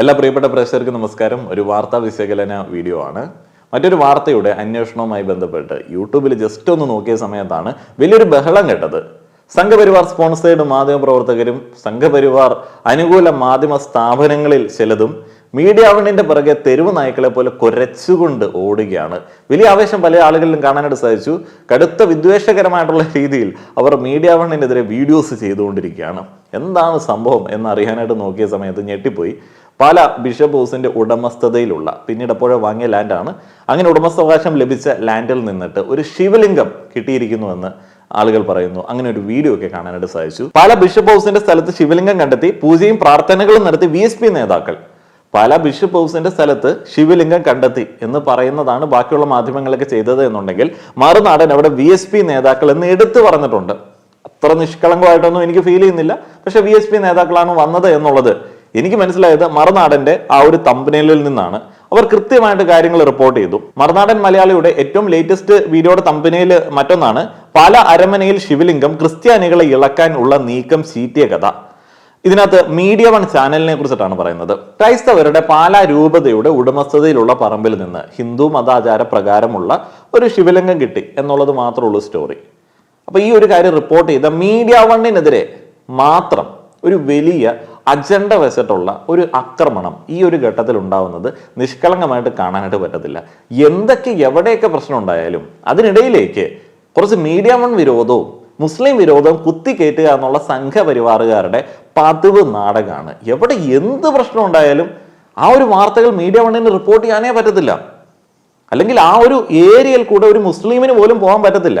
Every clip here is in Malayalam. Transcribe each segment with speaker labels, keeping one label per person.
Speaker 1: എല്ലാ പ്രിയപ്പെട്ട പ്രേക്ഷകർക്കും നമസ്കാരം. ഒരു വാർത്താ വിശകലന വീഡിയോ ആണ്. മറ്റൊരു വാർത്തയുടെ അന്വേഷണവുമായി ബന്ധപ്പെട്ട് യൂട്യൂബിൽ ജസ്റ്റ് ഒന്ന് നോക്കിയ സമയത്താണ് വലിയൊരു ബഹളം കേട്ടത്. സംഘപരിവാർ സ്പോൺസേഡ് മാധ്യമ പ്രവർത്തകരും സംഘപരിവാർ അനുകൂല മാധ്യമ സ്ഥാപനങ്ങളിൽ ചിലതും മീഡിയ വണ്ണിന്റെ പിറകെ തെരുവ് നായ്ക്കളെ പോലെ കുരച്ചുകൊണ്ട് ഓടുകയാണ്. വലിയ ആവേശം പല ആളുകളിലും കാണാനായിട്ട് സാധിച്ചു. കടുത്ത വിദ്വേഷകരമായിട്ടുള്ള രീതിയിൽ അവർ മീഡിയ വണ്ണിനെതിരെ വീഡിയോസ് ചെയ്തുകൊണ്ടിരിക്കുകയാണ്. എന്താണ് സംഭവം എന്ന് അറിയാനായിട്ട് നോക്കിയ സമയത്ത് ഞെട്ടിപ്പോയി. പല ബിഷപ്പ് ഹൗസിന്റെ ഉടമസ്ഥതയിലുള്ള പിന്നീട് എപ്പോഴോ വാങ്ങിയ ലാൻഡാണ് അങ്ങനെ ഉടമസ്ഥാവകാശം ലഭിച്ച ലാൻഡിൽ നിന്നിട്ട് ഒരു ശിവലിംഗം കിട്ടിയിരിക്കുന്നുവെന്ന് ആളുകൾ പറയുന്നു. അങ്ങനെ ഒരു വീഡിയോ ഒക്കെ കാണാനായിട്ട് സാധിച്ചു. പല ബിഷപ്പ് ഹൗസിന്റെ സ്ഥലത്ത് ശിവലിംഗം കണ്ടെത്തി പൂജയും പ്രാർത്ഥനകളും നടത്തി വി എസ് പി നേതാക്കൾ. പല ബിഷപ്പ് ഹൗസിന്റെ സ്ഥലത്ത് ശിവലിംഗം കണ്ടെത്തി എന്ന് പറയുന്നതാണ് ബാക്കിയുള്ള മാധ്യമങ്ങളൊക്കെ ചെയ്തത് എന്നുണ്ടെങ്കിൽ മറുനാടൻ അവിടെ വി എസ് പി നേതാക്കൾ എന്ന് എടുത്തു പറഞ്ഞിട്ടുണ്ട്. അത്ര നിഷ്കളങ്കമായിട്ടൊന്നും എനിക്ക് ഫീൽ ചെയ്യുന്നില്ല. പക്ഷെ വി എസ് പി നേതാക്കളാണ് വന്നത് എന്നുള്ളത് എനിക്ക് മനസ്സിലായത് മറുനാടന്റെ ആ ഒരു തമ്പനയിലിൽ നിന്നാണ്. അവർ കൃത്യമായിട്ട് കാര്യങ്ങൾ റിപ്പോർട്ട് ചെയ്തു. മറുനാടൻ മലയാളിയുടെ ഏറ്റവും ലേറ്റസ്റ്റ് വീഡിയോയുടെ തമ്പനയിൽ മറ്റൊന്നാണ് പല അരമനയിൽ ശിവലിംഗം ക്രിസ്ത്യാനികളെ ഇളക്കാൻ ഉള്ള നീക്കം ചീറ്റിയ കഥ. ഇതിനകത്ത് മീഡിയ വൺ ചാനലിനെ കുറിച്ചിട്ടാണ് പറയുന്നത്. ക്രൈസ്തവരുടെ പാലാ രൂപതയുടെ ഉടമസ്ഥതയിലുള്ള പറമ്പിൽ നിന്ന് ഹിന്ദു മതാചാര പ്രകാരമുള്ള ഒരു ശിവലിംഗം കിട്ടി എന്നുള്ളത് മാത്രമുള്ള സ്റ്റോറി അപ്പൊ ഈ ഒരു കാര്യം റിപ്പോർട്ട് ചെയ്ത മീഡിയ വണ്ണിനെതിരെ മാത്രം ഒരു വലിയ അജണ്ട വെച്ചിട്ടുള്ള ഒരു ആക്രമണം ഈ ഒരു ഘട്ടത്തിൽ ഉണ്ടാവുന്നത് നിഷ്കളങ്കമായിട്ട് കാണാനായിട്ട് പറ്റത്തില്ല. എന്തൊക്കെ എവിടെയൊക്കെ പ്രശ്നം ഉണ്ടായാലും അതിനിടയിലേക്ക് കുറച്ച് മീഡിയ വൺ വിരോധവും മുസ്ലിം വിരോധം കുത്തിക്കയറ്റുക എന്നുള്ള സംഘപരിവാറുകാരുടെ പതിവ് നാടകമാണ് എവിടെ എന്ത് പ്രശ്നം ഉണ്ടായാലും ആ ഒരു വാർത്തകൾ മീഡിയ വണ്ണിന് റിപ്പോർട്ട് ചെയ്യാനേ പറ്റത്തില്ല. അല്ലെങ്കിൽ ആ ഒരു ഏരിയയിൽ കൂടെ ഒരു മുസ്ലിമിന് പോലും പോകാൻ പറ്റത്തില്ല.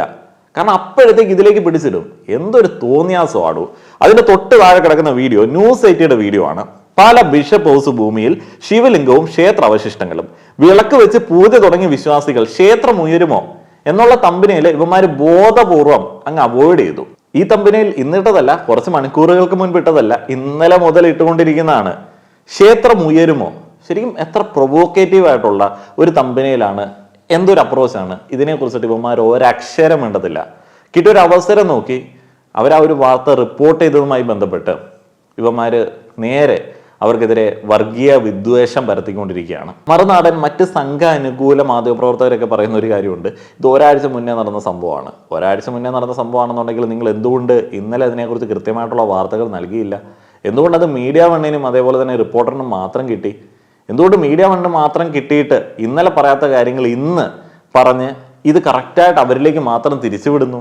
Speaker 1: കാരണം അപ്പോഴത്തേക്ക് ഇതിലേക്ക് പിടിച്ചിടും. എന്തൊരു തോന്നിയാസോ ആടു അതിന്റെ തൊട്ട് താഴെ കിടക്കുന്ന വീഡിയോ ന്യൂസ് എയ്റ്റിയുടെ വീഡിയോ ആണ്. പല ബിഷപ്പ് ഹൗസ് ഭൂമിയിൽ ശിവലിംഗവും ക്ഷേത്ര അവശിഷ്ടങ്ങളും. വിളക്ക് വെച്ച് പൂജ തുടങ്ങിയ വിശ്വാസികൾ ക്ഷേത്രം ഉയരുമോ എന്നുള്ള തമ്പനയിൽ ഇവന്മാര് ബോധപൂർവം അങ്ങ് അവോയ്ഡ് ചെയ്തു. ഈ തമ്പനയിൽ ഇന്നിട്ടതല്ല കുറച്ച് മണിക്കൂറുകൾക്ക് മുൻപ് ഇട്ടതല്ല ഇന്നലെ മുതൽ ഇട്ടുകൊണ്ടിരിക്കുന്നതാണ്. ക്ഷേത്രം ഉയരുമോ? ശരിക്കും എത്ര പ്രൊവോക്കേറ്റീവ് ആയിട്ടുള്ള ഒരു തമ്പനയിലാണ് എന്തൊരു അപ്രോച്ചാണ് ഇതിനെ കുറിച്ചിട്ട് ഇവന്മാർ ഒരക്ഷരം വേണ്ടതില്ല കിട്ടിയൊരു അവസരം നോക്കി അവർ ആ ഒരു വാർത്ത റിപ്പോർട്ട് ചെയ്തതുമായി ബന്ധപ്പെട്ട് ഇവന്മാർ നേരെ അവർക്കെതിരെ വർഗീയ വിദ്വേഷം പരത്തിക്കൊണ്ടിരിക്കുകയാണ്. മറുനാടൻ മറ്റ് സംഘ അനുകൂല മാധ്യമപ്രവർത്തകരൊക്കെ പറയുന്ന ഒരു കാര്യമുണ്ട്. ഇത് ഒരാഴ്ച മുന്നേ നടന്ന സംഭവമാണ്. ഒരാഴ്ച മുന്നേ നടന്ന സംഭവമാണെന്നുണ്ടെങ്കിൽ നിങ്ങൾ എന്തുകൊണ്ട് ഇന്നലെ അതിനെക്കുറിച്ച് കൃത്യമായിട്ടുള്ള വാർത്തകൾ നൽകിയില്ല? എന്തുകൊണ്ട് അത് മീഡിയ വണ്ണിനും അതേപോലെ തന്നെ റിപ്പോർട്ടറിനും മാത്രം കിട്ടി? എന്തുകൊണ്ട് മീഡിയ ഫണ്ട് മാത്രം കിട്ടിയിട്ട് ഇന്നലെ പറയാത്ത കാര്യങ്ങൾ ഇന്ന് പറഞ്ഞ് ഇത് കറക്റ്റായിട്ട് അവരിലേക്ക് മാത്രം തിരിച്ചുവിടുന്നു?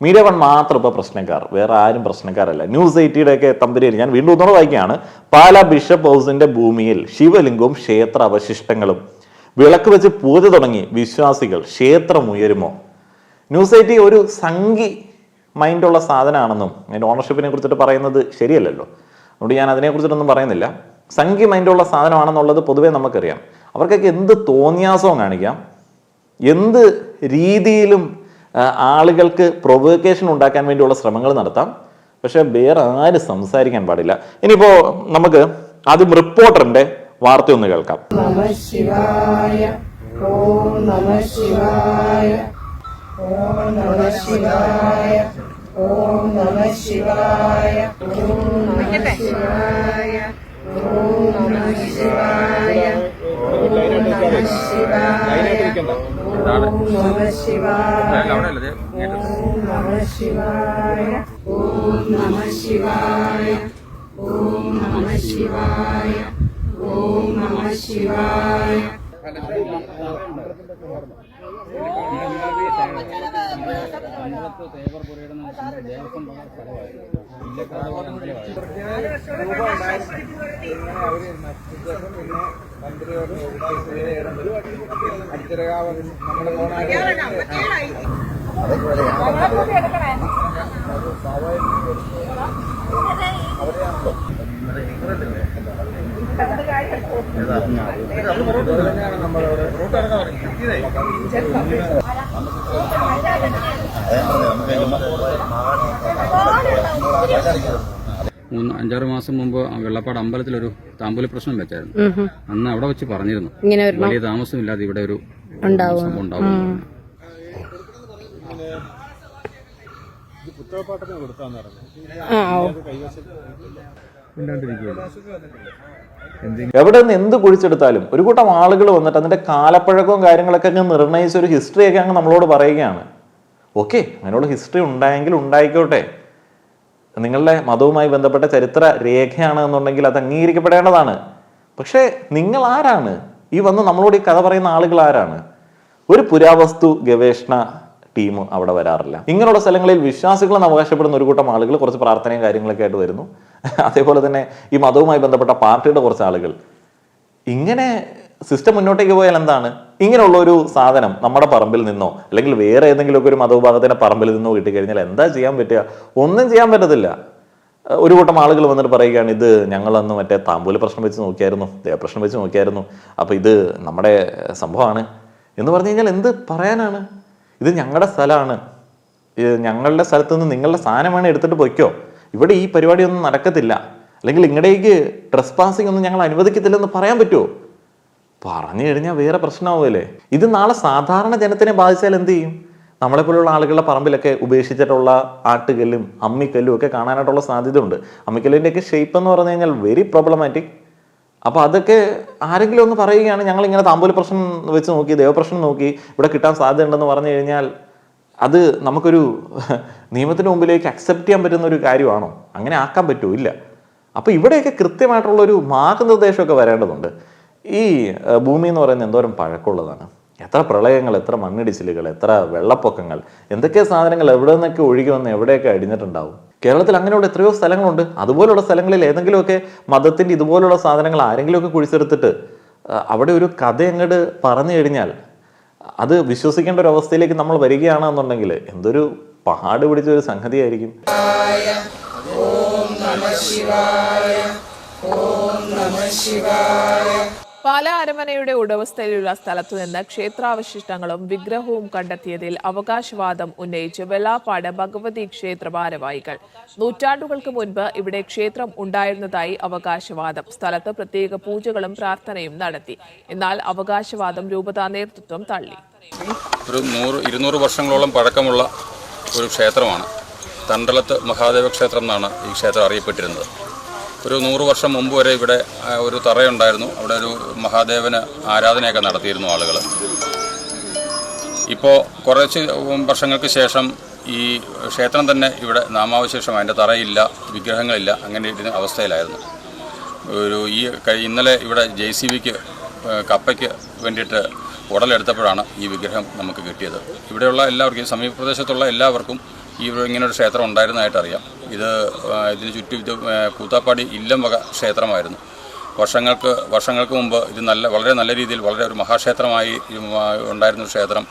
Speaker 1: മീഡിയ വൺ മാത്രം ഇപ്പോൾ പ്രശ്നക്കാർ വേറെ ആരും പ്രശ്നക്കാരല്ല. ന്യൂസ് എയ്റ്റിയുടെ ഒക്കെ തമ്പരിയിൽ ഞാൻ വീണ്ടും ഒന്നുകൂടെ വായിക്കുകയാണ്. പാല ബിഷപ്പ് ഹൗസിന്റെ ഭൂമിയിൽ ശിവലിംഗവും ക്ഷേത്ര അവശിഷ്ടങ്ങളും. വിളക്ക് വെച്ച് പൂജ തുടങ്ങി വിശ്വാസികൾ ക്ഷേത്രം ഉയരുമോ? ന്യൂസ് എയ്റ്റി ഒരു സംഘി മൈൻഡുള്ള സാധനമാണെന്നും അതിന്റെ ഓണർഷിപ്പിനെ കുറിച്ചിട്ട് പറയുന്നത് ശരിയല്ലല്ലോ. അതുകൊണ്ട് ഞാൻ അതിനെ കുറിച്ചിട്ടൊന്നും പറയുന്നില്ല. സംഘി മൈൻഡുള്ള സാധനമാണെന്നുള്ളത് പൊതുവേ നമുക്കറിയാം. അവർക്കൊക്കെ എന്ത് തോന്നിയാസവും കാണിക്കാം. എന്ത് രീതിയിലും ആളുകൾക്ക് പ്രൊവോക്കേഷൻ ഉണ്ടാക്കാൻ വേണ്ടിയുള്ള ശ്രമങ്ങൾ നടത്താം. പക്ഷേ വേറെ ആരും സംസാരിക്കാൻ പാടില്ല. ഇനിയിപ്പോ നമുക്ക് ആദ്യം റിപ്പോർട്ടറിന്റെ വാർത്ത ഒന്ന് കേൾക്കാം.
Speaker 2: ഓം ശിവായ. ഓം നമ ഓം നമ ഓം നമ ശിവായ ഓം നമ ശിവായ ഓം നമ ശിവായ. ഓം നമ ശിവായ. ഓം നമ ശിവായ. അടിച്ചിറകാവ് നമ്മുടെ അവിടെയാണല്ലോ നമ്മൾ റൂട്ട് ഇറങ്ങാൻ തുടങ്ങി
Speaker 3: മൂന്ന് അഞ്ചാറ് മാസം മുമ്പ് വെള്ളപ്പാട് അമ്പലത്തിലൊരു താമ്പൂല പ്രശ്നം വെച്ചായിരുന്നു. അന്ന് അവിടെ വെച്ച് പറഞ്ഞിരുന്നു.
Speaker 4: വലിയ താമസം
Speaker 3: ഇല്ലാതെ താമസമില്ലാതെ ഇവിടെ ഒരു സംഭവം ഉണ്ടാവും
Speaker 1: എവിടെ നിന്ന് എന്ത് കുഴിച്ചെടുത്താലും ഒരു കൂട്ടം ആളുകൾ വന്നിട്ട് അതിന്റെ കാലപ്പഴക്കവും കാര്യങ്ങളൊക്കെ അങ്ങ് നിർണയിച്ച ഒരു ഹിസ്റ്ററി ഒക്കെ അങ്ങ് നമ്മളോട് പറയുകയാണ്. ഓക്കെ അങ്ങനെയുള്ള ഹിസ്റ്ററി ഉണ്ടായെങ്കിൽ ഉണ്ടായിക്കോട്ടെ. നിങ്ങളുടെ മതവുമായി ബന്ധപ്പെട്ട ചരിത്ര രേഖയാണ് എന്നുണ്ടെങ്കിൽ അത് അംഗീകരിക്കപ്പെടേണ്ടതാണ്. പക്ഷേ നിങ്ങൾ ആരാണ്? ഈ വന്ന് നമ്മളോട് ഈ കഥ പറയുന്ന ആളുകൾ ആരാണ്? ഒരു പുരാവസ്തു ഗവേഷണ ടീം അവിടെ വരാറില്ല. ഇങ്ങനെയുള്ള സ്ഥലങ്ങളിൽ വിശ്വാസികളെന്ന് അവകാശപ്പെടുന്ന ഒരു കൂട്ടം ആളുകൾ കുറച്ച് പ്രാർത്ഥനയും കാര്യങ്ങളൊക്കെ ആയിട്ട് വരുന്നു. അതേപോലെ തന്നെ ഈ മതവുമായി ബന്ധപ്പെട്ട പാർട്ടിയുടെ കുറച്ച് ആളുകൾ. ഇങ്ങനെ സിസ്റ്റം മുന്നോട്ടേക്ക് പോയാൽ എന്താണ്? ഇങ്ങനെയുള്ള ഒരു സാധനം നമ്മുടെ പറമ്പിൽ നിന്നോ അല്ലെങ്കിൽ വേറെ ഏതെങ്കിലുമൊക്കെ ഒരു മതവിഭാഗത്തിന്റെ പറമ്പിൽ നിന്നോ കിട്ടിക്കഴിഞ്ഞാൽ എന്താ ചെയ്യാൻ പറ്റുക? ഒന്നും ചെയ്യാൻ പറ്റത്തില്ല. ഒരു കൂട്ടം ആളുകൾ വന്നിട്ട് പറയുകയാണ് ഇത് ഞങ്ങളന്ന് മറ്റേ താമ്പൂല പ്രശ്നം വെച്ച് നോക്കിയായിരുന്നു ദേവപ്രശ്നം വെച്ച് നോക്കിയായിരുന്നു. അപ്പോൾ ഇത് നമ്മുടെ സംഭവമാണ്. എന്ന് പറഞ്ഞു കഴിഞ്ഞാൽ എന്ത് പറയാനാണ്? ഇത് ഞങ്ങളുടെ സ്ഥലമാണ് ഞങ്ങളുടെ സ്ഥലത്ത് നിന്ന് നിങ്ങളുടെ സാധനമാണ് എടുത്തിട്ട് പൊയ്ക്കോ. ഇവിടെ ഈ പരിപാടിയൊന്നും നടക്കത്തില്ല. അല്ലെങ്കിൽ ഇങ്ങടേക്ക് ട്രസ് പാസിംഗ് ഒന്നും ഞങ്ങൾ അനുവദിക്കത്തില്ലെന്ന് പറയാൻ പറ്റുമോ പറഞ്ഞു കഴിഞ്ഞാൽ വേറെ പ്രശ്നമാവുമല്ലേ ഇത് നാളെ സാധാരണ ജനത്തിനെ ബാധിച്ചാൽ എന്ത് ചെയ്യും? നമ്മളെപ്പോലുള്ള ആളുകളുടെ പറമ്പിലൊക്കെ ഉപേക്ഷിച്ചിട്ടുള്ള ആട്ടുകല്ലും അമ്മിക്കല്ലും ഒക്കെ കാണാനായിട്ടുള്ള സാധ്യത ഉണ്ട് അമ്മിക്കല്ലിന്റെയൊക്കെ ഷേപ്പ് എന്ന് പറഞ്ഞു കഴിഞ്ഞാൽ വെരി പ്രോബ്ലമാറ്റിക് അപ്പോൾ അതൊക്കെ ആരെങ്കിലും ഒന്ന് പറയുകയാണ് ഞങ്ങൾ ഇങ്ങനെ താമ്പൂല പ്രശ്നം വെച്ച് നോക്കി ദേവപ്രശ്നം നോക്കി ഇവിടെ കിട്ടാൻ സാധ്യത ഉണ്ടെന്ന് പറഞ്ഞു കഴിഞ്ഞാൽ അത് നമുക്കൊരു നിയമത്തിന് മുമ്പിലേക്ക് അക്സെപ്റ്റ് ചെയ്യാൻ പറ്റുന്ന ഒരു കാര്യമാണോ? അങ്ങനെ ആക്കാൻ പറ്റുമോ ഇല്ല അപ്പോൾ ഇവിടെയൊക്കെ കൃത്യമായിട്ടുള്ളൊരു മാർഗനിർദ്ദേശമൊക്കെ വരേണ്ടതുണ്ട്. ഈ ഭൂമി എന്ന് പറയുന്നത് എന്തോരം പഴക്കമുള്ളതാണ്. എത്ര പ്രളയങ്ങൾ എത്ര മണ്ണിടിച്ചിലുകൾ എത്ര വെള്ളപ്പൊക്കങ്ങൾ എന്തൊക്കെ സാധനങ്ങൾ എവിടെ നിന്നൊക്കെ ഒഴുകി വന്ന് എവിടെയൊക്കെ അടിഞ്ഞിട്ടുണ്ടാവും. കേരളത്തിൽ അങ്ങനെയുള്ള എത്രയോ സ്ഥലങ്ങളുണ്ട്. അതുപോലുള്ള സ്ഥലങ്ങളിൽ ഏതെങ്കിലുമൊക്കെ മതത്തിന്റെ ഇതുപോലുള്ള സാധനങ്ങൾ ആരെങ്കിലുമൊക്കെ കുഴിച്ചെടുത്തിട്ട് അവിടെ ഒരു കഥ അങ്ങോട്ട് പറഞ്ഞു കഴിഞ്ഞാൽ അത് വിശ്വസിക്കേണ്ട ഒരു അവസ്ഥയിലേക്ക് നമ്മൾ വരികയാണെന്നുണ്ടെങ്കിൽ എന്തൊരു പാട് പിടിച്ച ഒരു സംഗതിയായിരിക്കും.
Speaker 5: പാല അരമനയുടെ ഉടമസ്ഥയിലുള്ള സ്ഥലത്തു നിന്ന് ക്ഷേത്രാവശിഷ്ടങ്ങളും വിഗ്രഹവും കണ്ടെത്തിയതിൽ അവകാശവാദം ഉന്നയിച്ച് വെള്ളാപ്പാട് ഭഗവതി ക്ഷേത്ര ഭാരവാഹികൾ. നൂറ്റാണ്ടുകൾക്ക് മുൻപ് ഇവിടെ ക്ഷേത്രം ഉണ്ടായിരുന്നതായി അവകാശവാദം. സ്ഥലത്ത് പ്രത്യേക പൂജകളും പ്രാർത്ഥനയും നടത്തി. എന്നാൽ അവകാശവാദം രൂപതാ നേതൃത്വം തള്ളി.
Speaker 3: ഒരു നൂറ് ഇരുന്നൂറ് വർഷങ്ങളോളം പഴക്കമുള്ള ഒരു ക്ഷേത്രമാണ്. തണ്ടലത്ത് മഹാദേവ ക്ഷേത്രം എന്നാണ് ഈ ക്ഷേത്രം അറിയപ്പെട്ടിരുന്നത്. ഒരു നൂറ് വർഷം മുമ്പ് വരെ ഇവിടെ ഒരു തറയുണ്ടായിരുന്നു. അവിടെ ഒരു മഹാദേവന് ആരാധനയൊക്കെ നടത്തിയിരുന്നു ആളുകൾ ഇപ്പോൾ കുറച്ച് വർഷങ്ങൾക്ക് ശേഷം ഈ ക്ഷേത്രം തന്നെ ഇവിടെ നാമാവശേഷം അതിന്റെ തറയില്ല വിഗ്രഹങ്ങളില്ല അങ്ങനെ ഇരുന്ന അവസ്ഥയിലായിരുന്നു. ഒരു ഈ ഇന്നലെ ഇവിടെ ജെ സി ബിക്ക് കപ്പയ്ക്ക് വേണ്ടിയിട്ട് ഉടലെടുത്തപ്പോഴാണ് ഈ വിഗ്രഹം നമുക്ക് കിട്ടിയത്. ഇവിടെയുള്ള എല്ലാവർക്കും സമീപ പ്രദേശത്തുള്ള എല്ലാവർക്കും ഈ ഇങ്ങനൊരു ക്ഷേത്രം ഉണ്ടായിരുന്നതായിട്ട് അറിയാം. ഇത് ഇതിന് ചുറ്റും ഇത് കൂത്താപ്പാടി ഇല്ലം വക ക്ഷേത്രമായിരുന്നു. വർഷങ്ങൾക്ക് വർഷങ്ങൾക്ക് മുമ്പ് ഇത് നല്ല വളരെ നല്ല രീതിയിൽ വളരെ ഒരു മഹാക്ഷേത്രമായി ഉണ്ടായിരുന്ന ക്ഷേത്രം.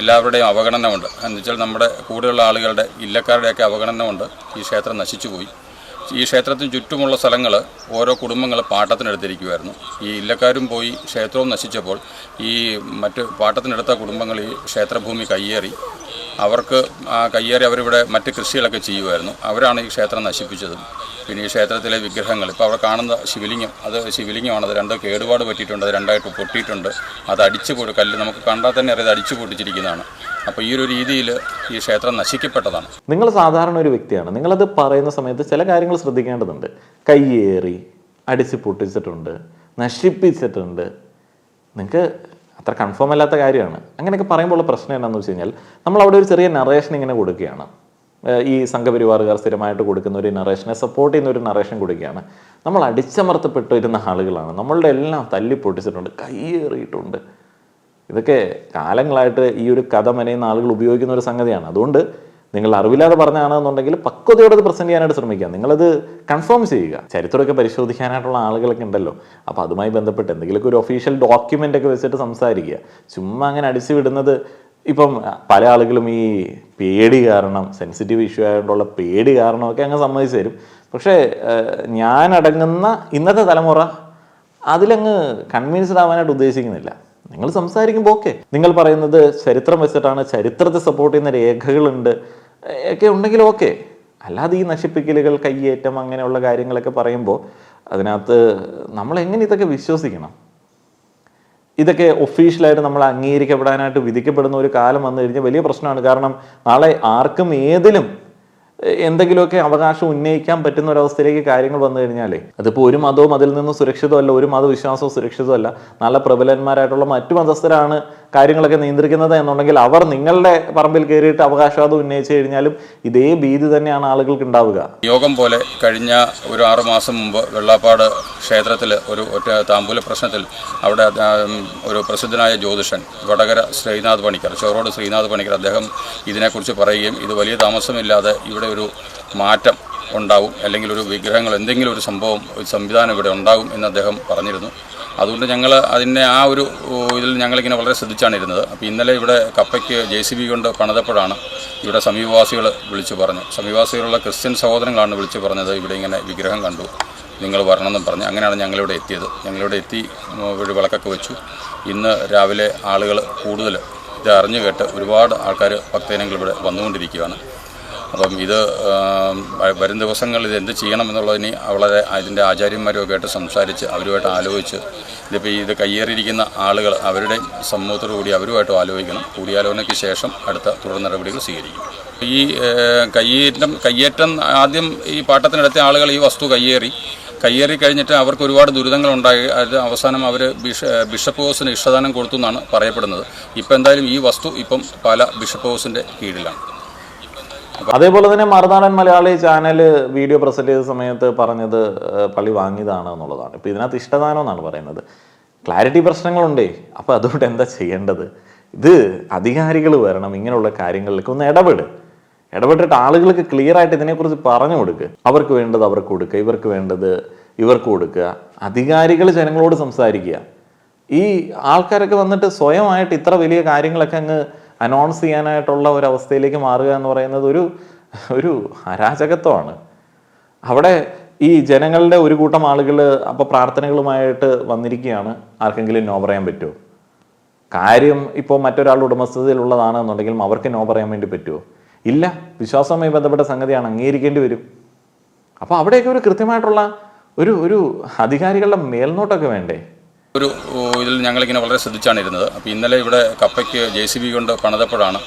Speaker 3: എല്ലാവരുടെയും അവഗണനമുണ്ട് എന്ന് വെച്ചാൽ നമ്മുടെ കൂടെയുള്ള ആളുകളുടെ ഇല്ലക്കാരുടെയൊക്കെ അവഗണന കൊണ്ട് ഈ ക്ഷേത്രം നശിച്ചുപോയി ഈ ക്ഷേത്രത്തിന് ചുറ്റുമുള്ള സ്ഥലങ്ങൾ ഓരോ കുടുംബങ്ങൾ പാട്ടത്തിനെടുത്തിരിക്കുമായിരുന്നു ഈ ഇല്ലക്കാരും പോയി ക്ഷേത്രവും നശിച്ചപ്പോൾ ഈ മറ്റ് പാട്ടത്തിനെടുത്ത കുടുംബങ്ങൾ ഈ ക്ഷേത്രഭൂമി കയ്യേറി. അവർക്ക് കയ്യേറി അവരിവിടെ മറ്റ് കൃഷികളൊക്കെ ചെയ്യുമായിരുന്നു. അവരാണ് ഈ ക്ഷേത്രം നശിപ്പിച്ചതും. പിന്നെ ഈ ക്ഷേത്രത്തിലെ വിഗ്രഹങ്ങൾ ഇപ്പോൾ അവിടെ കാണുന്ന ശിവലിംഗം അത് ശിവലിംഗമാണ് അത് രണ്ട് കേടുപാട് പറ്റിയിട്ടുണ്ട് അത് രണ്ടായിട്ട് പൊട്ടിയിട്ടുണ്ട്. അത് അടിച്ചു പൊടി കല്ല് നമുക്ക് കണ്ടാൽ തന്നെ അറിയാതെ അടിച്ചു പൊട്ടിച്ചിരിക്കുന്നതാണ്. അപ്പോൾ ഈ ഒരു രീതിയിൽ ഈ ക്ഷേത്രം നശിക്കപ്പെട്ടതാണ്.
Speaker 1: നിങ്ങൾ സാധാരണ ഒരു വ്യക്തിയാണ്. നിങ്ങളത് പറയുന്ന സമയത്ത് ചില കാര്യങ്ങൾ ശ്രദ്ധിക്കേണ്ടതുണ്ട്. കയ്യേറി അടിച്ച് പൊട്ടിച്ചിട്ടുണ്ട് നശിപ്പിച്ചിട്ടുണ്ട്. നിങ്ങൾക്ക് അത്ര കൺഫേം അല്ലാത്ത കാര്യമാണ്. അങ്ങനെയൊക്കെ പറയുമ്പോൾ ഉള്ള പ്രശ്നം എന്താണെന്ന് വെച്ച് കഴിഞ്ഞാൽ നമ്മൾ അവിടെ ഒരു ചെറിയ നറേഷൻ ഇങ്ങനെ കൊടുക്കുകയാണ്. ഈ സംഘപരിവാറുകാർ സ്ഥിരമായിട്ട് കൊടുക്കുന്ന ഒരു നറേഷനെ സപ്പോർട്ട് ചെയ്യുന്ന ഒരു നറേഷൻ കൊടുക്കുകയാണ്. നമ്മൾ അടിച്ചമർത്തപ്പെട്ടിരുന്ന ആളുകളാണ്. നമ്മളുടെ എല്ലാം തല്ലി പൊട്ടിച്ചിട്ടുണ്ട് കയ്യേറിയിട്ടുണ്ട്. ഇതൊക്കെ കാലങ്ങളായിട്ട് ഈ ഒരു കഥ മെനയുന്ന ആളുകൾ ഉപയോഗിക്കുന്ന ഒരു സംഗതിയാണ്. അതുകൊണ്ട് നിങ്ങൾ അറിവില്ലാതെ പറഞ്ഞാണെന്നുണ്ടെങ്കിൽ പക്വതയോടെ അത് പ്രസന്റ് ചെയ്യാനായിട്ട് ശ്രമിക്കുക. നിങ്ങളത് കൺഫേം ചെയ്യുക. ചരിത്രമൊക്കെ പരിശോധിക്കാനായിട്ടുള്ള ആളുകളൊക്കെ ഉണ്ടല്ലോ. അപ്പോൾ അതുമായി ബന്ധപ്പെട്ട് എന്തെങ്കിലുമൊക്കെ ഒരു ഒഫീഷ്യൽ ഡോക്യുമെന്റ് ഒക്കെ വെച്ചിട്ട് സംസാരിക്കുക. ചുമ്മാ അങ്ങനെ അടിച്ചു വിടുന്നത് ഇപ്പം പല ആളുകളും ഈ പേടി കാരണം സെൻസിറ്റീവ് ഇഷ്യൂ ആയതുകൊണ്ടുള്ള പേടി കാരണമൊക്കെ അങ്ങ് സമ്മതിച്ചു തരും. പക്ഷേ ഞാനടങ്ങുന്ന ഇന്നത്തെ തലമുറ അതിലങ്ങ് കൺവിൻസ്ഡ് ആവാനായിട്ട് ഉദ്ദേശിക്കുന്നില്ല. നിങ്ങൾ സംസാരിക്കുമ്പോൾ ഓക്കെ നിങ്ങൾ പറയുന്നത് ചരിത്രം വെച്ചിട്ടാണ് ചരിത്രത്തെ സപ്പോർട്ട് ചെയ്യുന്ന രേഖകളുണ്ട് ഒക്കെ ഉണ്ടെങ്കിൽ ഓക്കെ അല്ലാതെ ഈ നശിപ്പിക്കലുകൾ കയ്യേറ്റം അങ്ങനെയുള്ള കാര്യങ്ങളൊക്കെ പറയുമ്പോൾ അതിനകത്ത് നമ്മൾ എങ്ങനെ ഇതൊക്കെ വിശ്വസിക്കണം? ഇതൊക്കെ ഒഫീഷ്യലായിട്ട് നമ്മൾ അംഗീകരിക്കപ്പെടാനായിട്ട് വിധിക്കപ്പെടുന്ന ഒരു കാലം വന്നു കഴിഞ്ഞാൽ വലിയ പ്രശ്നമാണ്. കാരണം നാളെ ആർക്കും ഏതിലും എന്തെങ്കിലുമൊക്കെ അവകാശം ഉന്നയിക്കാൻ പറ്റുന്ന ഒരവസ്ഥയിലേക്ക് കാര്യങ്ങൾ വന്നു കഴിഞ്ഞാലേ അതിപ്പോൾ ഒരു മതവും അതിൽ നിന്ന് സുരക്ഷിതമല്ല ഒരു മതവിശ്വാസവും സുരക്ഷിതമല്ല. നല്ല പ്രബലന്മാരായിട്ടുള്ള മറ്റു മതസ്ഥരാണ് കാര്യങ്ങളൊക്കെ നിയന്ത്രിക്കുന്നത് എന്നുണ്ടെങ്കിൽ അവർ നിങ്ങളുടെ പറമ്പിൽ കയറിയിട്ട് അവകാശവാദം ഉന്നയിച്ചു കഴിഞ്ഞാലും ഇതേ ഭീതി തന്നെയാണ് ആളുകൾക്ക് ഉണ്ടാവുക.
Speaker 3: യോഗം പോലെ കഴിഞ്ഞ ഒരു ആറു മാസം മുമ്പ് വെള്ളാപ്പാട് ക്ഷേത്രത്തിൽ ഒരു ഒറ്റ താമ്പൂല പ്രശ്നത്തിൽ അവിടെ ഒരു പ്രസിദ്ധനായ ജ്യോതിഷൻ വടകര ശ്രീനാഥ് പണിക്കർ ചോറോട് ശ്രീനാഥ് പണിക്കർ അദ്ദേഹം ഇതിനെക്കുറിച്ച് പറയുകയും ഇത് വലിയ താമസമില്ലാതെ ഇവിടെ ഒരു മാറ്റം ഉണ്ടാവും അല്ലെങ്കിൽ ഒരു വിഗ്രഹങ്ങൾ എന്തെങ്കിലും ഒരു സംഭവം ഒരു സംവിധാനം ഇവിടെ ഉണ്ടാകും എന്ന് അദ്ദേഹം പറഞ്ഞിരുന്നു. അതുകൊണ്ട് ഞങ്ങൾ അതിനെ ആ ഒരു ഇതിൽ ഞങ്ങളിങ്ങനെ വളരെ ശ്രദ്ധിച്ചാണ് ഇരുന്നത്. അപ്പോൾ ഇന്നലെ ഇവിടെ കപ്പയ്ക്ക് ജെ സി ബി കൊണ്ട് പണിതപ്പോഴാണ് ഇവിടെ സമീപവാസികൾ വിളിച്ചു പറഞ്ഞു. സമീപവാസികളുള്ള ക്രിസ്ത്യൻ സഹോദരങ്ങളാണ് വിളിച്ചു പറഞ്ഞത് ഇവിടെ ഇങ്ങനെ വിഗ്രഹം കണ്ടു നിങ്ങൾ വരണമെന്നും പറഞ്ഞു. അങ്ങനെയാണ് ഞങ്ങളിവിടെ എത്തിയത്. ഞങ്ങളിവിടെ എത്തി ഒരു വിളക്കൊക്കെ വെച്ചു. ഇന്ന് രാവിലെ ആളുകൾ കൂടുതൽ ഇത് അറിഞ്ഞു കേട്ട് ഒരുപാട് ആൾക്കാർ ഭക്തജനങ്ങൾ ഇവിടെ വന്നുകൊണ്ടിരിക്കുകയാണ്. അപ്പം ഇത് വരും ദിവസങ്ങളിൽ ഇത് എന്ത് ചെയ്യണം എന്നുള്ളതിന് വളരെ അതിന്റെ ആചാര്യന്മാരുമൊക്കെ ആയിട്ട് സംസാരിച്ച് അവരുമായിട്ട് ആലോചിച്ച് ഇതിപ്പോൾ ഇത് കയ്യേറിയിരിക്കുന്ന ആളുകൾ അവരുടെ സമൂഹത്തോടു കൂടി അവരുമായിട്ട് ആലോചിക്കണം. കൂടിയാലോചനയ്ക്ക് ശേഷം അടുത്ത തുടർ നടപടികൾ സ്വീകരിക്കും. ഈ കയ്യേറ്റം കയ്യേറ്റം ആദ്യം ഈ പാട്ടത്തിനെടുത്ത ആളുകൾ ഈ വസ്തു കയ്യേറി. കയ്യേറി കഴിഞ്ഞിട്ട് അവർക്ക് ഒരുപാട് ദുരിതങ്ങൾ ഉണ്ടായി. അത് അവസാനം അവർ ബിഷ ബിഷപ്പ് ഹൗസിന് ഇഷ്ടദാനം കൊടുത്തു എന്നാണ് പറയപ്പെടുന്നത്. ഇപ്പോൾ എന്തായാലും ഈ വസ്തു ഇപ്പം പല ബിഷപ്പ് ഹൗസിന്റെ കീഴിലാണ്.
Speaker 1: അതേപോലെ തന്നെ Marunadan Malayali channel video present ചെയ്ത സമയത്ത് പറഞ്ഞത് പള്ളി വാങ്ങിയതാണ് എന്നുള്ളതാണ്. ഇപ്പൊ ഇതിനകത്ത് ഇഷ്ടദാനം എന്നാണ് പറയുന്നത്. ക്ലാരിറ്റി പ്രശ്നങ്ങളുണ്ടേ. അപ്പൊ അതുകൊണ്ട് എന്താ ചെയ്യേണ്ടത്? ഇത് അധികാരികൾ വരണം ഇങ്ങനെയുള്ള കാര്യങ്ങളിലേക്ക് ഒന്ന് ഇടപെട്. ഇടപെട്ടിട്ട് ആളുകൾക്ക് ക്ലിയർ ആയിട്ട് ഇതിനെക്കുറിച്ച് പറഞ്ഞു കൊടുക്കുക അവർക്ക് വേണ്ടത് അവർക്ക് കൊടുക്കുക ഇവർക്ക് വേണ്ടത് ഇവർക്ക് കൊടുക്കുക. അധികാരികൾ ജനങ്ങളോട് സംസാരിക്കുക. ഈ ആൾക്കാരൊക്കെ വന്നിട്ട് സ്വയമായിട്ട് ഇത്ര വലിയ കാര്യങ്ങളൊക്കെ അങ്ങ് അനൗൺസ് ചെയ്യാനായിട്ടുള്ള ഒരു അവസ്ഥയിലേക്ക് മാറുക എന്ന് പറയുന്നത് ഒരു ഒരു അരാജകത്വമാണ്. അവിടെ ഈ ജനങ്ങളുടെ ഒരു കൂട്ടം ആളുകൾ അപ്പോൾ പ്രാർത്ഥനകളുമായിട്ട് വന്നിരിക്കുകയാണ്. ആർക്കെങ്കിലും നോ പറയാൻ പറ്റുമോ കാര്യം ഇപ്പോൾ മറ്റൊരാളുടെ ഉടമസ്ഥതയിലുള്ളതാണ് എന്നുണ്ടെങ്കിലും അവർക്ക് നോ പറയാൻ വേണ്ടി പറ്റുമോ ഇല്ല. വിശ്വാസവുമായി ബന്ധപ്പെട്ട സംഗതിയാണ് അംഗീകരിക്കേണ്ടി വരും. അപ്പോൾ അവിടെയൊക്കെ ഒരു കൃത്യമായിട്ടുള്ള ഒരു ഒരു അധികാരികളുടെ മേൽനോട്ടമൊക്കെ വേണ്ടേ?
Speaker 3: ഒരു ഇതിൽ ഞങ്ങളിങ്ങനെ വളരെ ശ്രദ്ധിച്ചാണ് ഇരുന്നത്. അപ്പോൾ ഇന്നലെ ഇവിടെ കപ്പയ്ക്ക് ജെ സി ബി കൊണ്ട് പണിതപ്പോഴാണ്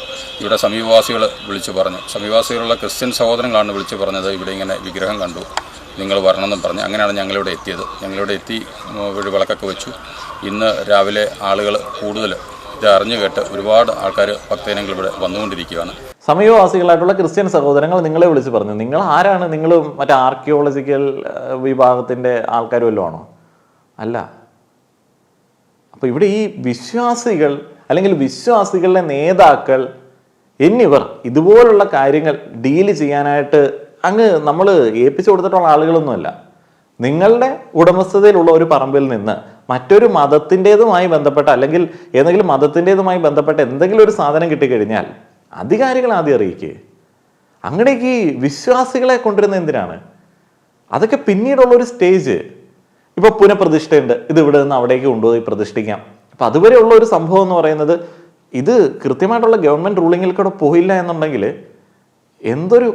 Speaker 3: ഇവിടെ സമീപവാസികൾ വിളിച്ചു പറഞ്ഞു സമീപവാസികളുള്ള ക്രിസ്ത്യൻ സഹോദരങ്ങളാണ് വിളിച്ചു പറഞ്ഞത് ഇവിടെ ഇങ്ങനെ വിഗ്രഹം കണ്ടു. നിങ്ങൾ വരണമെന്നും പറഞ്ഞു. അങ്ങനെയാണ് ഞങ്ങളിവിടെ എത്തിയത്. ഞങ്ങളിവിടെ എത്തി ഒരു വിളക്കൊക്കെ വെച്ചു. ഇന്ന് രാവിലെ ആളുകൾ കൂടുതൽ ഇത് അറിഞ്ഞു കേട്ട് ഒരുപാട് ആൾക്കാർ ഭക്തജനങ്ങൾ ഇവിടെ വന്നുകൊണ്ടിരിക്കുകയാണ്.
Speaker 1: സമീപവാസികളായിട്ടുള്ള ക്രിസ്ത്യൻ സഹോദരങ്ങൾ നിങ്ങളെ വിളിച്ച് പറഞ്ഞു. നിങ്ങൾ ആരാണ്? നിങ്ങൾ മറ്റേ ആർക്കിയോളജിക്കൽ വിഭാഗത്തിന്റെ ആൾക്കാർ വല്ലതും ആണോ? അല്ല. അപ്പൊ ഇവിടെ ഈ വിശ്വാസികൾ അല്ലെങ്കിൽ വിശ്വാസികളുടെ നേതാക്കൾ എന്നിവർ ഇതുപോലുള്ള കാര്യങ്ങൾ ഡീൽ ചെയ്യാനായിട്ട് അങ്ങ് നമ്മൾ ഏൽപ്പിച്ചു കൊടുത്തിട്ടുള്ള ആളുകളൊന്നുമല്ല. നിങ്ങളുടെ ഉടമസ്ഥതയിലുള്ള ഒരു പറമ്പിൽ നിന്ന് മറ്റൊരു മതത്തിന്റെതുമായി ബന്ധപ്പെട്ട അല്ലെങ്കിൽ ഏതെങ്കിലും മതത്തിന്റെതുമായി ബന്ധപ്പെട്ട എന്തെങ്കിലും ഒരു സാധനം കിട്ടിക്കഴിഞ്ഞാൽ അധികാരികൾ ആദ്യം അറിയിക്കുക അങ്ങനെയൊക്കെ ഈ വിശ്വാസികളെ കൊണ്ടുവരുന്ന എന്തിനാണ്? അതൊക്കെ പിന്നീടുള്ള ഒരു സ്റ്റേജ് ഇപ്പൊ പുനഃപ്രതിഷ്ഠയുണ്ട്. ഇത് ഇവിടെ നിന്ന് അവിടേക്ക് കൊണ്ടുപോയി പ്രതിഷ്ഠിക്കാം. അപ്പൊ അതുവരെയുള്ള ഒരു സംഭവം എന്ന് പറയുന്നത് ഇത് കൃത്യമായിട്ടുള്ള ഗവൺമെന്റ് റൂളിംഗിൽ കൂടെ പോയില്ല എന്നുണ്ടെങ്കിൽ എന്തൊരു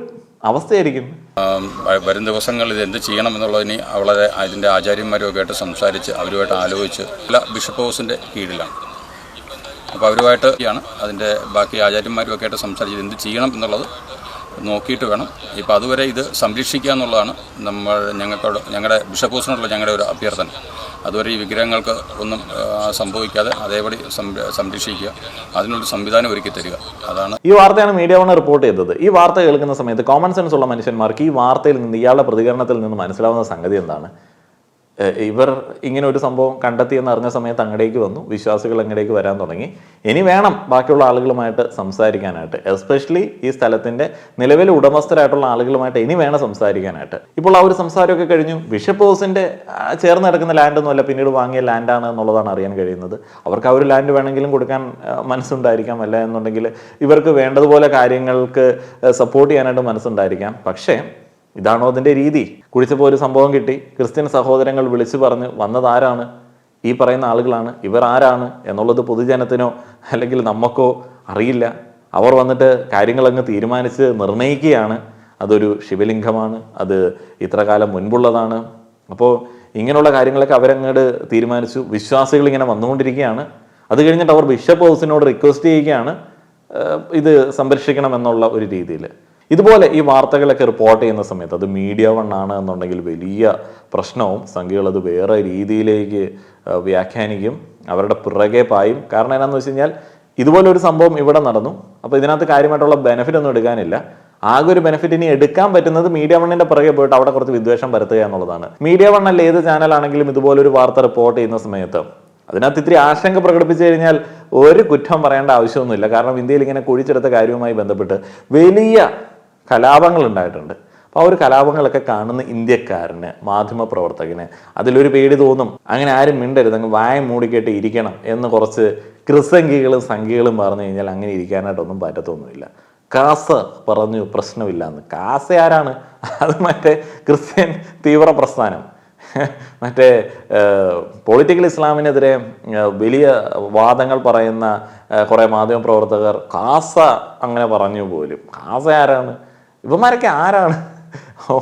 Speaker 1: അവസ്ഥയായിരിക്കും?
Speaker 3: വരും ദിവസങ്ങളിൽ ഇത് എന്ത് ചെയ്യണം എന്നുള്ളതിന് വളരെ അതിന്റെ ആചാര്യന്മാരുമൊക്കെ ആയിട്ട് സംസാരിച്ച് അവരുമായിട്ട് ആലോചിച്ച് എല്ലാ ബിഷപ്പ് ഹൗസിന്റെ കീഴിലാണ്. അപ്പോൾ അവരുമായിട്ട് ആണ് അതിന്റെ ബാക്കി ആചാര്യന്മാരുമൊക്കെ ആയിട്ട് സംസാരിച്ച് എന്ത് ചെയ്യണം എന്നുള്ളത് നോക്കിയിട്ട് വേണം. ഇപ്പോൾ അതുവരെ ഇത് സംരക്ഷിക്കുക എന്നുള്ളതാണ് നമ്മൾ ഞങ്ങൾക്കോട് ഞങ്ങളുടെ ബിഷപ്പ് ഹൗസിനോടുള്ള ഞങ്ങളുടെ ഒരു അഭ്യർത്ഥന. അതുവരെ ഈ വിഗ്രഹങ്ങൾക്ക് ഒന്നും സംഭവിക്കാതെ അതേപടി സംരക്ഷിക്കുക. അതിനുള്ള സംവിധാനം ഒരുക്കി തരിക. അതാണ്
Speaker 1: ഈ വാർത്തയാണ് മീഡിയ വൺ റിപ്പോർട്ട് ചെയ്തത്. ഈ വാർത്ത കേൾക്കുന്ന സമയത്ത് കോമൺ സെൻസ് ഉള്ള മനുഷ്യന്മാർക്ക് ഈ വാർത്തയിൽ നിന്ന് ഇയാളുടെ പ്രതികരണത്തിൽ നിന്ന് മനസ്സിലാവുന്ന സംഗതി എന്താണ്? ഇവർ ഇങ്ങനെ ഒരു സംഭവം കണ്ടെത്തിയെന്ന് അറിഞ്ഞ സമയത്ത് അങ്ങടേക്ക് വന്നു. വിശ്വാസികൾ അങ്ങടേക്ക് വരാൻ തുടങ്ങി. ഇനി വേണം ബാക്കിയുള്ള ആളുകളുമായിട്ട് സംസാരിക്കാനായിട്ട്. എസ്പെഷ്യലി ഈ സ്ഥലത്തിന്റെ നിലവിലെ ഉടമസ്ഥരായിട്ടുള്ള ആളുകളുമായിട്ട് ഇനി വേണം സംസാരിക്കാനായിട്ട്. ഇപ്പോൾ ആ ഒരു സംസാരമൊക്കെ കഴിഞ്ഞു. ബിഷപ്പ് ഹൗസിന്റെ ആ, ചേർന്ന് ലാൻഡ് ഒന്നുമല്ല. പിന്നീട് വാങ്ങിയ ലാൻഡാണ് എന്നുള്ളതാണ് അറിയാൻ കഴിയുന്നത്. അവർക്ക് ആ ഒരു ലാൻഡ് വേണമെങ്കിലും കൊടുക്കാൻ മനസ്സുണ്ടായിരിക്കാം. അല്ല എന്നുണ്ടെങ്കിൽ ഇവർക്ക് വേണ്ടതുപോലെ കാര്യങ്ങൾക്ക് സപ്പോർട്ട് ചെയ്യാനായിട്ട് മനസ്സുണ്ടായിരിക്കാം. പക്ഷേ ഇതാണോ അതിന്റെ രീതി? കുഴിച്ചപ്പോൾ ഒരു സംഭവം കിട്ടി. ക്രിസ്ത്യൻ സഹോദരങ്ങൾ വിളിച്ചു പറഞ്ഞ് വന്നതാരാണ്? ഈ പറയുന്ന ആളുകളാണ്. ഇവർ ആരാണ് എന്നുള്ളത് പൊതുജനത്തിനോ അല്ലെങ്കിൽ നമുക്കോ അറിയില്ല. അവർ വന്നിട്ട് കാര്യങ്ങളങ്ങ് തീരുമാനിച്ച് നിർണയിക്കുകയാണ്. അതൊരു ശിവലിംഗമാണ്. അത് ഇത്ര കാലം മുൻപുള്ളതാണ്. അപ്പോൾ ഇങ്ങനെയുള്ള കാര്യങ്ങളൊക്കെ അവരങ്ങോട്ട് തീരുമാനിച്ചു. വിശ്വാസികൾ ഇങ്ങനെ വന്നുകൊണ്ടിരിക്കുകയാണ്. അത് കഴിഞ്ഞിട്ട് അവർ ബിഷപ്പ് ഹൗസിനോട് റിക്വസ്റ്റ് ചെയ്യുകയാണ് ഇത് സംരക്ഷിക്കണം എന്നുള്ള ഒരു രീതിയിൽ ഇതുപോലെ ഈ വാർത്തകളൊക്കെ റിപ്പോർട്ട് ചെയ്യുന്ന സമയത്ത് അത് മീഡിയ വൺ ആണ് എന്നുണ്ടെങ്കിൽ വലിയ പ്രശ്നവും സംഖ്യകൾ അത് വേറെ രീതിയിലേക്ക് വ്യാഖ്യാനിക്കും അവരുടെ പിറകെ പായും. കാരണം എന്നാന്ന് വെച്ച് കഴിഞ്ഞാൽ ഇതുപോലെ ഒരു സംഭവം ഇവിടെ നടന്നു. അപ്പോൾ ഇതിനകത്ത് കാര്യമായിട്ടുള്ള ബെനിഫിറ്റ് ഒന്നും എടുക്കാനില്ല. ആകെ ഒരു ബെനിഫിറ്റ് ഇനി എടുക്കാൻ പറ്റുന്നത് മീഡിയ വണ്ണിന്റെ പുറകെ പോയിട്ട് അവിടെ കുറച്ച് വിദ്വേഷം പരത്തുക എന്നുള്ളതാണ്. മീഡിയ വൺ അല്ല ഏത് ചാനലാണെങ്കിലും ഇതുപോലൊരു വാർത്ത റിപ്പോർട്ട് ചെയ്യുന്ന സമയത്ത് അതിനകത്ത് ഇത്തിരി ആശങ്ക പ്രകടിപ്പിച്ചു കഴിഞ്ഞാൽ ഒരു കുറ്റം പറയേണ്ട ആവശ്യമൊന്നുമില്ല. കാരണം ഇന്ത്യയിൽ ഇങ്ങനെ കുഴിച്ചെടുത്ത കാര്യവുമായി ബന്ധപ്പെട്ട് വലിയ കലാപങ്ങൾ ഉണ്ടായിട്ടുണ്ട് അപ്പോൾ ആ ഒരു കലാപങ്ങളൊക്കെ കാണുന്ന ഇന്ത്യക്കാരന് മാധ്യമപ്രവർത്തകന് അതിലൊരു പേടി തോന്നും. അങ്ങനെ ആരും മിണ്ടരുത് അങ്ങ് വായ മൂടിക്കേട്ട് ഇരിക്കണം എന്ന് കുറച്ച് ക്രിസംഖികളും സംഖ്യകളും പറഞ്ഞു കഴിഞ്ഞാൽ അങ്ങനെ ഇരിക്കാനായിട്ടൊന്നും പറ്റത്തൊന്നുമില്ല. കാസ പറഞ്ഞു പ്രശ്നമില്ല എന്ന് കാസ ആരാണ്? അത് മറ്റേ ക്രിസ്ത്യൻ തീവ്ര പ്രസ്ഥാനം മറ്റേ പൊളിറ്റിക്കൽ ഇസ്ലാമിനെതിരെ വലിയ വാദങ്ങൾ പറയുന്ന കുറേ മാധ്യമ പ്രവർത്തകർ കാസ അങ്ങനെ പറഞ്ഞു പോലും. കാസ ആരാണ്? ഇവന്മാരൊക്കെ ആരാണ്?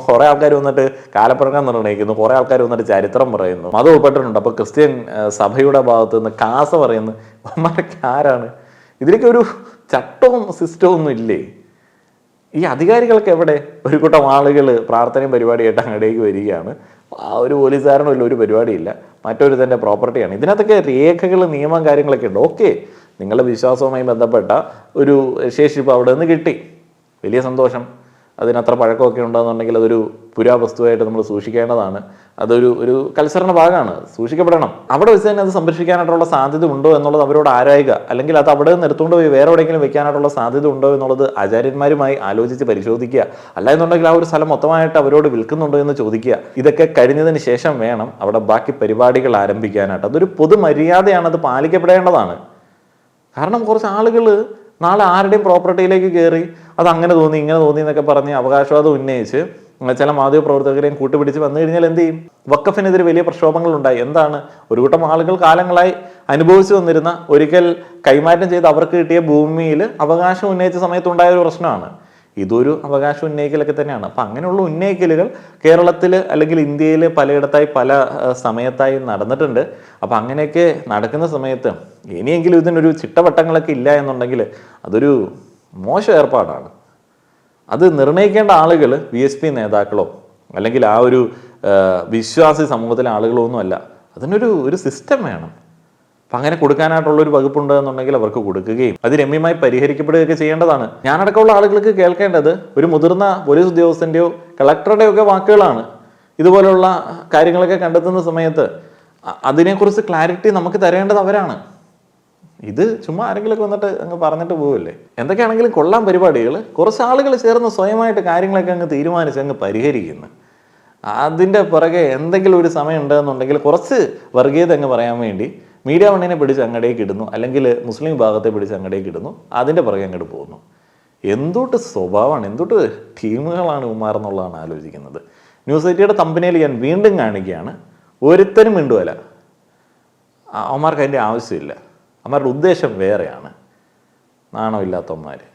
Speaker 1: കുറേ ആൾക്കാർ വന്നിട്ട് കാലപ്പഴക്കം നിർണയിക്കുന്നു കുറേ ആൾക്കാർ വന്നിട്ട് ചരിത്രം പറയുന്നു. മതം ഉൾപ്പെട്ടിട്ടുണ്ട്. അപ്പോൾ ക്രിസ്ത്യൻ സഭയുടെ ഭാഗത്ത് നിന്ന് കാസ പറയുന്നു. ഇവന്മാരൊക്കെ ആരാണ്? ഇതിലേക്ക് ഒരു ചട്ടവും സിസ്റ്റവും ഒന്നും ഇല്ലേ? ഈ അധികാരികൾക്ക് എവിടെ? ഒരു കൂട്ടം ആളുകൾ പ്രാർത്ഥനയും പരിപാടിയായിട്ട് അങ്ങടേക്ക് വരികയാണ്. ആ ഒരു പോലീസുകാരനും ഇല്ല ഒരു പരിപാടിയില്ല. മറ്റൊരു തന്നെ പ്രോപ്പർട്ടിയാണ്. ഇതിനകത്തൊക്കെ രേഖകൾ നിയമം കാര്യങ്ങളൊക്കെ ഉണ്ട്. ഓക്കെ. നിങ്ങളുടെ വിശ്വാസവുമായി ബന്ധപ്പെട്ട ഒരു ശേഷിപ്പ് അവിടെ നിന്ന് കിട്ടി. വലിയ സന്തോഷം. അതിനത്ര പഴക്കമൊക്കെ ഉണ്ടെന്നുണ്ടെങ്കിൽ അതൊരു പുരാവസ്തുവായിട്ട് നമ്മൾ സൂക്ഷിക്കേണ്ടതാണ്. അതൊരു ഒരു കൽസരണ ഭാഗമാണ്. സൂക്ഷിക്കപ്പെടണം. അവിടെ വെച്ച് തന്നെ അത് സംരക്ഷിക്കാനായിട്ടുള്ള സാധ്യത ഉണ്ടോ എന്നുള്ളത് അവരോട് ആരായുക? അല്ലെങ്കിൽ അത് അവിടെ നിന്ന് എടുത്തുകൊണ്ട് പോയി വേറെ എവിടെയെങ്കിലും വെക്കാനായിട്ടുള്ള സാധ്യത ഉണ്ടോ എന്നുള്ളത് ആചാര്യന്മാരുമായി ആലോചിച്ച് പരിശോധിക്കുക. അല്ല എന്നുണ്ടെങ്കിൽ ആ ഒരു സ്ഥലം മൊത്തമായിട്ട് അവരോട് വിൽക്കുന്നുണ്ടോ എന്ന് ചോദിക്കുക. ഇതൊക്കെ കഴിഞ്ഞതിന് ശേഷം വേണം അവിടെ ബാക്കി പരിപാടികൾ ആരംഭിക്കാനായിട്ട്. അതൊരു പൊതുമര്യാദയാണ് അത് പാലിക്കപ്പെടേണ്ടതാണ്. കാരണം കുറച്ച് ആളുകൾ നാളെ ആരുടെയും പ്രോപ്പർട്ടിയിലേക്ക് കയറി അത് അങ്ങനെ തോന്നി ഇങ്ങനെ തോന്നി എന്നൊക്കെ പറഞ്ഞ് അവകാശവാദം ഉന്നയിച്ച് ചില മാധ്യമ പ്രവർത്തകരെയും കൂട്ടുപിടിച്ച് വന്നു കഴിഞ്ഞാൽ എന്ത് ചെയ്യും? വക്കഫിനെതിരെ വലിയ പ്രക്ഷോഭങ്ങൾ ഉണ്ടായി എന്താണ്? ഒരു കൂട്ടം ആളുകൾ കാലങ്ങളായി അനുഭവിച്ചു വന്നിരുന്ന ഒരിക്കൽ കൈമാറ്റം ചെയ്ത് അവർക്ക് കിട്ടിയ ഭൂമിയിൽ അവകാശം ഉന്നയിച്ച സമയത്തുണ്ടായ ഒരു പ്രശ്നമാണ്. ഇതൊരു അവകാശ ഉന്നയിക്കലൊക്കെ തന്നെയാണ്. അപ്പം അങ്ങനെയുള്ള ഉന്നയിക്കലുകൾ കേരളത്തിൽ അല്ലെങ്കിൽ ഇന്ത്യയിൽ പലയിടത്തായി പല സമയത്തായി നടന്നിട്ടുണ്ട്. അപ്പം അങ്ങനെയൊക്കെ നടക്കുന്ന സമയത്ത് ഇനിയെങ്കിലും ഇതിനൊരു ചിട്ടവട്ടങ്ങളൊക്കെ ഇല്ല എന്നുണ്ടെങ്കിൽ അതൊരു മോശം ഏർപ്പാടാണ്. അത് നിർണയിക്കേണ്ട ആളുകൾ വി എസ് പി നേതാക്കളോ അല്ലെങ്കിൽ ആ ഒരു വിശ്വാസി സമൂഹത്തിലെ ആളുകളോ ഒന്നുമല്ല അതിനൊരു ഒരു സിസ്റ്റം വേണം. അപ്പം അങ്ങനെ കൊടുക്കാനായിട്ടുള്ള ഒരു വകുപ്പുണ്ട് എന്നുണ്ടെങ്കിൽ അവർക്ക് കൊടുക്കുകയും അത് രമ്യമായി പരിഹരിക്കപ്പെടുകയൊക്കെ ചെയ്യേണ്ടതാണ്. ഞാനടക്കമുള്ള ആളുകൾക്ക് കേൾക്കേണ്ടത് ഒരു മുതിർന്ന പോലീസ് ഉദ്യോഗസ്ഥന്റെയോ കളക്ടറുടെയോ ഒക്കെ വാക്കുകളാണ്. ഇതുപോലുള്ള കാര്യങ്ങളൊക്കെ കണ്ടെത്തുന്ന സമയത്ത് അതിനെക്കുറിച്ച് ക്ലാരിറ്റി നമുക്ക് തരേണ്ടത് അവരാണ്. ഇത് ചുമ്മാ ആരെങ്കിലുമൊക്കെ വന്നിട്ട് അങ്ങ് പറഞ്ഞിട്ട് പോവില്ലേ? എന്തൊക്കെയാണെങ്കിലും കൊള്ളാൻ പരിപാടികൾ കുറച്ച് ആളുകൾ ചേർന്ന് സ്വയമായിട്ട് കാര്യങ്ങളൊക്കെ അങ്ങ് തീരുമാനിച്ച് അങ്ങ് പരിഹരിക്കുന്നു. അതിന്റെ പുറകെ എന്തെങ്കിലും ഒരു സമയം ഉണ്ടെന്നുണ്ടെങ്കിൽ കുറച്ച് വർഗീയത അങ്ങ് പറയാൻ വേണ്ടി മീഡിയ വണ്ണിനെ പിടിച്ച് അങ്ങടേക്ക് ഇടുന്നു അല്ലെങ്കിൽ മുസ്ലിം വിഭാഗത്തെ പിടിച്ച് അങ്ങടേക്ക് ഇടുന്നു അതിന്റെ പുറകെ അങ്ങോട്ട് പോകുന്നു. എന്തൊട്ട് സ്വഭാവമാണ് എന്തൊട്ട് ടീമുകളാണ് ഉമാർ എന്നുള്ളതാണ് ആലോചിക്കുന്നത്. ന്യൂസ് ഐറ്റിയുടെ തമ്പനിയിൽ ഞാൻ വീണ്ടും കാണിക്കുകയാണ് ഒരുത്തരും മിണ്ടുവല അവന്മാർക്ക് അതിന്റെ ആവശ്യമില്ല. അവന്മാരുടെ ഉദ്ദേശം വേറെയാണ്. നാണമില്ലാത്തവന്മാർ